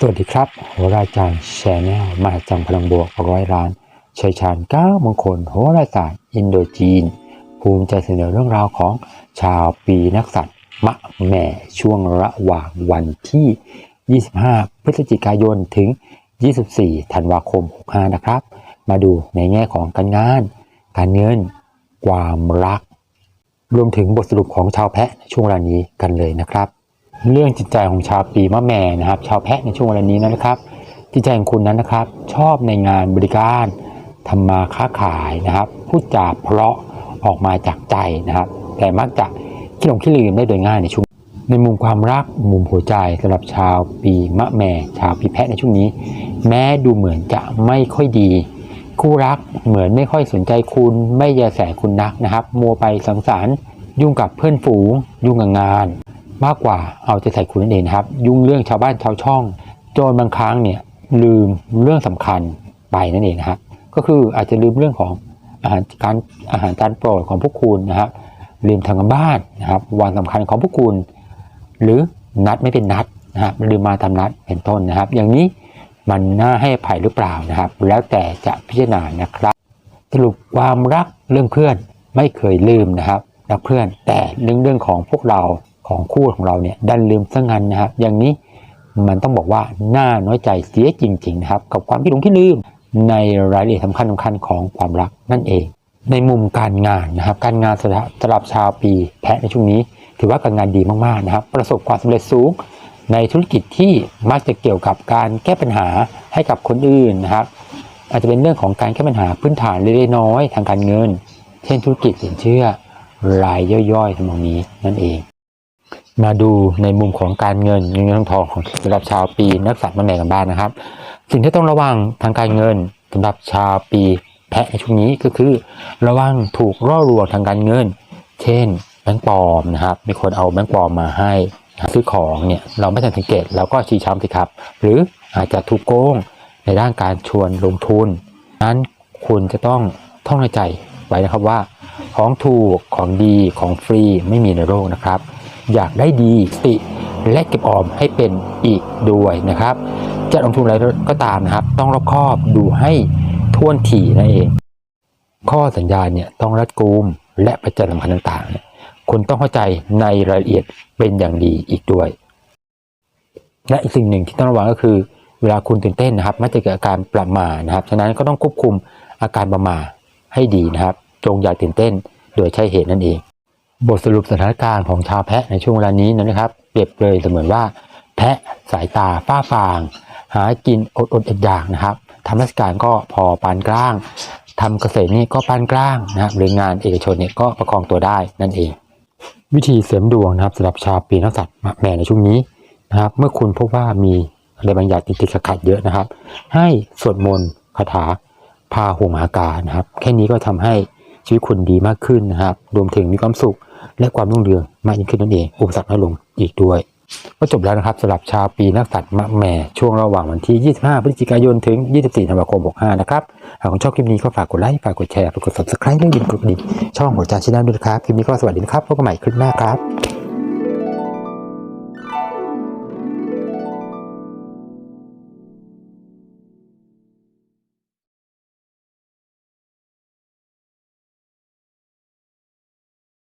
สวัสดีครับโหราจารย์แชนแนลมาจังพลังบวกร้อยล้านชัยชาญก้ามงคลโหราศาสตร์อินโดจีน ภูมิใจเสนอเรื่องราวของชาวปีนักษัตริย์มะแม่ช่วงระหว่างวันที่ 25 พฤศจิกายนถึง 24 ธันวาคม 65 นะครับ มาดูในแง่ของการงาน การเงิน ความรัก รวมถึงบทสรุปของชาวแพะช่วงเวลานี้กันเลยนะครับ เรื่องจิตใจของชาวปีมะแม่นะครับ ชาวแพะในช่วงเวลานี้นะครับ จิตใจของคุณนั้นนะครับ ชอบในงานบริการทำมาค้าขายนะครับพูดจาเพราะออกมาจากใจนะครับ แต่มักจะขี้หลงขี้ลืมได้โดยง่ายในช่วงในมุมความรักมุมหัวใจสำหรับชาวปีมะแม่ชาวปีแพะในช่วงนี้ แม้ดูเหมือนจะไม่ค่อยดี คู่รักเหมือนไม่ค่อยสนใจคุณ ไม่แยแสคุณนักนะครับ มัวไปสังสรรค์ยุ่งกับเพื่อนฝูง ยุ่งกับงาน มากกว่าเอาใจใส่คุณนั่นเองครับ ยุ่งเรื่องชาวบ้านชาวช่องจนบางครั้งเนี่ยลืมเรื่องสำคัญไปนั่นเองนะครับก็คืออาจจะลืมเรื่องของอาหารการอาหารจานโปรดของพวกคุณนะครับลืมทำงบ้านนะครับ วันสำคัญของพวกคุณ หรือนัดไม่เป็นนัดนะครับลืมมาทำนัดเป็นต้นนะครับ อย่างนี้มันน่าให้ภัยหรือเปล่านะครับ แล้วแต่จะพิจารณานะครับ สรุปความรักเรื่องเพื่อนไม่เคยลืมนะครับรักเพื่อนแต่เรื่องเรื่องของพวกเรา ของคู่ของเราเนี่ยดันลืมซะงั้นนะครับ อย่างนี้มันต้องบอกว่าน่าน้อยใจเสียจริงๆนะครับ กับความที่หลงที่ลืมในรายละเอียดสำคัญสำคัญของความรักนั่นเอง ในมุมการงานนะครับ การงานสำหรับชาวปีแพะในช่วงนี้ ถือว่าการงานดีมากๆนะครับ ประสบความสำเร็จสูง ในธุรกิจที่มักจะเกี่ยวกับการแก้ปัญหาให้กับคนอื่นนะครับ อาจจะเป็นเรื่องของการแก้ปัญหาพื้นฐานเล็กๆน้อยๆทางการเงิน เช่นธุรกิจสินเชื่อรายย่อยๆทั้งหมดนี้นั่นเอง มาดูในมุมของการเงินเงินเงินทองทองของสำหรับชาวปีนักสัตว์มะแม่กันบ้านนะครับ สิ่งที่ต้องระวังทางการเงินสำหรับชาวปีแพะในช่วงนี้ก็คือ ระวังถูกล่อลวงทางการเงิน เช่นแบงก์ปลอมนะครับ มีคนเอาแบงก์ปลอมมาให้ซื้อของเนี่ยเราไม่ทันสังเกตเราก็ชี้ช้ำสิครับ หรืออาจจะถูกโกงในด้านการชวนลงทุนนั้นคุณจะต้องท่องในใจไว้นะครับว่า ของถูกของดีของฟรีไม่มีในโลกนะครับ อยากได้ดีสติ และเก็บออมให้เป็นอีกด้วยนะครับ จะลงทุนอะไรก็ตามนะครับ ต้องรอบคอบดูให้ท่วนถี่นั่นเอง ข้อสัญญาเนี่ยต้องรัดกุมและปัจจัยสำคัญต่างๆเนี่ยคุณต้องเข้าใจในรายละเอียดเป็นอย่างดีอีกด้วย และอีกสิ่งหนึ่งที่ต้องระวังก็คือ เวลาคุณตื่นเต้นนะครับมักจะเกิดอาการประมานะครับฉะนั้นก็ต้องควบคุมอาการประมาให้ดีนะครับ จงอย่าตื่นเต้นโดยใช่เหตุนั่นเอง บทสรุปสถานการณ์ของชาวแพะในช่วงเวลานี้นะครับ เปรียบเลยเสมือนว่า แพะสายตาฝ้าฟาง หากินอดอดอยากนะครับทำราชการก็พอปานกลางทำเกษตรนี่ก็ปานกลางนะครับหรืองานเอกชนเนี่ยก็ประคองตัวได้นั่นเอง วิธีเสริมดวงนะครับสำหรับชาวปีนักษัตว์แม่ในช่วงนี้นะครับ เมื่อคุณพบว่ามีอะไรบางอย่างติดติดขัดเยอะนะครับ ให้สวดมนต์คาถาพาห่วงอากาศนะครับ แค่นี้ก็ทำให้ชีวิตคุณดีมากขึ้นนะครับรวมถึงมีความสุข และความรุ่งเรืองมากยิ่งขึ้นนั่นเอง อุปสรรคน้อยลงอีกด้วย ก็จบแล้วนะครับสำหรับชาวปีนักสัตว์มะแม่ช่วงระหว่างวันที่ 25 พฤศจิกายนถึง 24 ธันวาคม 65 นะครับ หากคุณชอบคลิปนี้ก็ฝากกดไลค์ ฝากกดแชร์ ฝากกด subscribe และยินกดกระดิ่งช่องหัวใจชแนลด้วยนะครับ คลิปนี้ก็สวัสดีนะครับ พบกันใหม่คลิปหน้าครับ